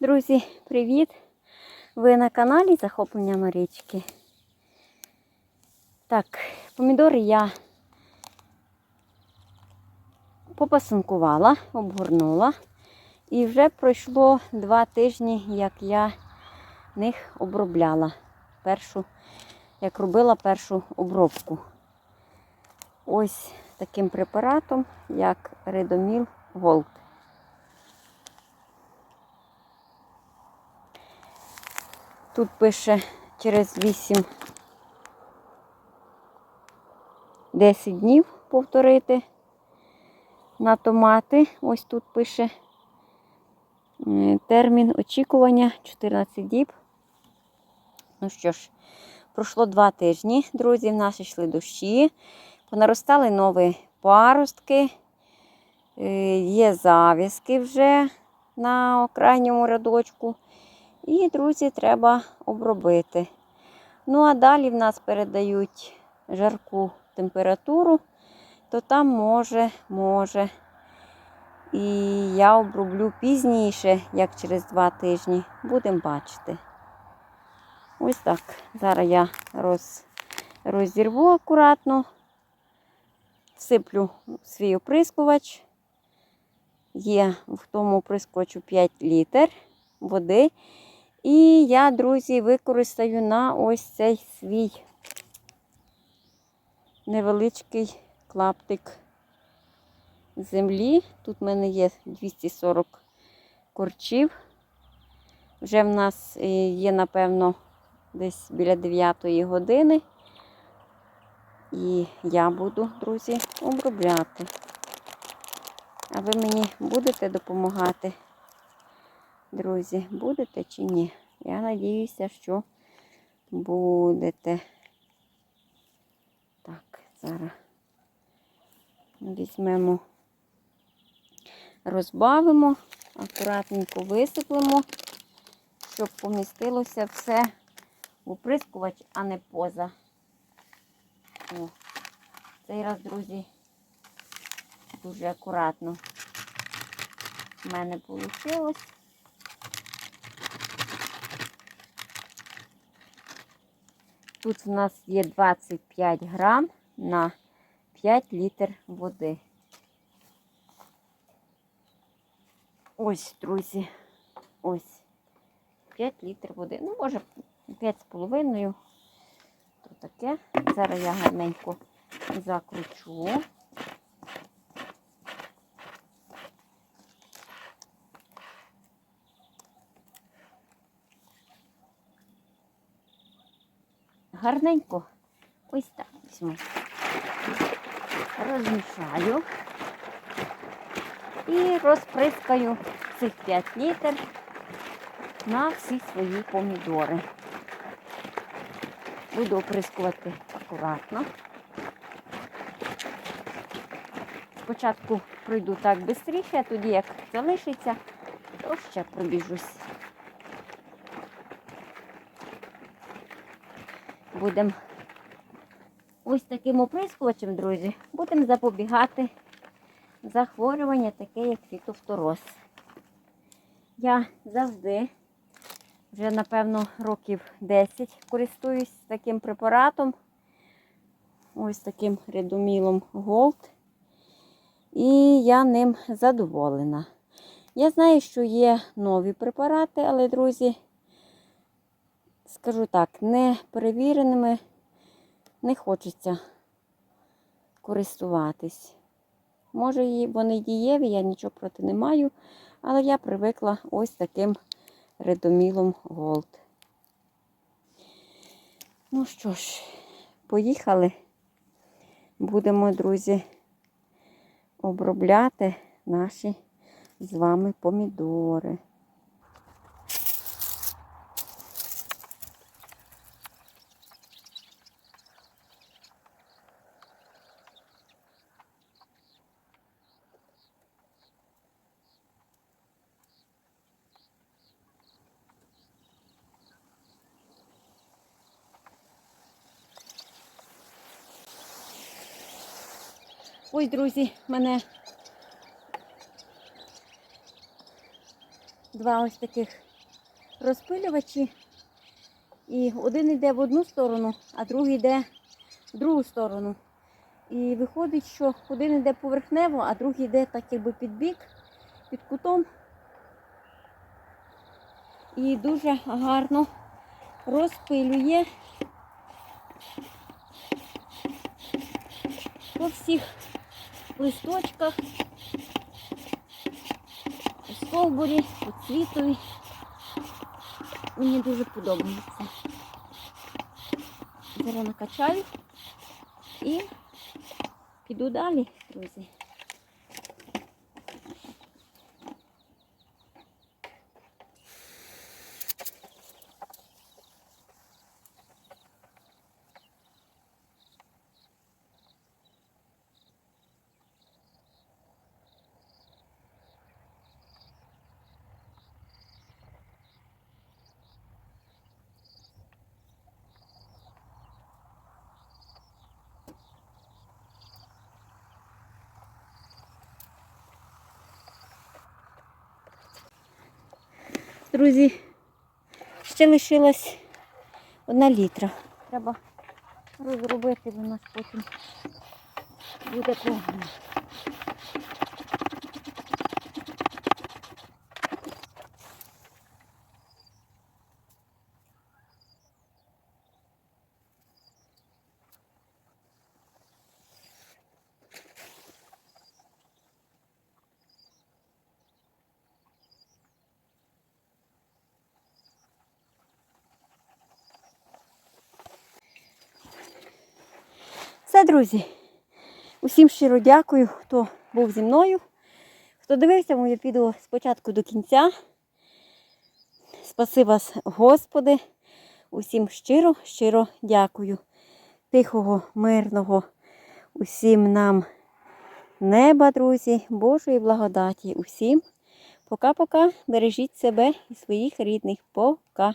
Друзі, привіт! Ви на каналі Захоплення Марічки. Так, помідори я попасинкувала, обгорнула. І вже пройшло два тижні, як я них обробляла. Першу, як робила першу обробку. Ось таким препаратом, як Редоміл Голд. Тут пише через 8 10 днів повторити на томати. Ось тут пише е, термін очікування 14 діб. Ну що ж, пройшло два тижні, друзі, в нас йшли дощі, понаростали нові паростки, е, є зав'язки вже на крайньому рядочку. І, друзі, треба обробити. Ну, а далі в нас передають жарку температуру, то там може, може. І я оброблю пізніше, як через два тижні. Будемо бачити. Ось так. Зараз я роз, розірву акуратно, всиплю свій оприскувач. Є в тому оприскувачу 5 літр води. І я, друзі, використаю на ось цей свій невеличкий клаптик землі. Тут в мене є 240 корчів. Вже в нас е, є, напевно, десь біля 9 години. І я буду, друзі, обробляти. А ви мені будете допомагати? Друзі, будете чи ні? Я надіюся, що будете. Так, зараз візьмемо, розбавимо, акуратненько висиплемо, щоб помістилося все в оприскувач, а не поза. О, цей раз, друзі, дуже акуратно в мене вийшло. Тут в нас є 25 грам на 5 літр води. Ось, друзі, ось 5 літр води. Ну, може, 5,5. То таке. Зараз я гарненько закручу. гарненько ось так візьму. Розмішаю і розприскаю цих 5 літр на всі свої помідори. Буду оприскувати акуратно. Спочатку пройду так швидше, а тоді як залишиться, то ще пробіжусь. будемо ось таким оприскувачем, друзі, будемо запобігати захворювання, таке, як фітофтороз. Я завжди, вже, напевно, років 10 користуюсь таким препаратом, ось таким редомілом Gold. І я ним задоволена. Я знаю, що є нові препарати, але, друзі, скажу так, не перевіреними не хочеться користуватись. Може, вони дієві, я нічого проти не маю, але я привикла ось таким редомілом Голд. Ну що ж, поїхали. Будемо, друзі, обробляти наші з вами помідори. Ось, друзі, мене два ось таких розпилювачі. І один йде в одну сторону, а другий йде в другу сторону. І виходить, що один йде поверхнево, а другий йде так якби під бік, під кутом. І дуже гарно розпилює по всіх листочках, у стовбурі, по цвітові. Мені дуже подобається. Зараз накачаю і піду далі, друзі. Друзі, ще лишилась одна літра. Треба розробити, у нас потім буде погано. Друзі. Усім щиро дякую, хто був зі мною, хто дивився моє відео спочатку до кінця. Спаси вас, Господи. Усім щиро, щиро дякую. Тихого, мирного, усім нам неба, друзі, Божої благодаті. Усім. Пока-пока. Бережіть себе і своїх рідних. Пока.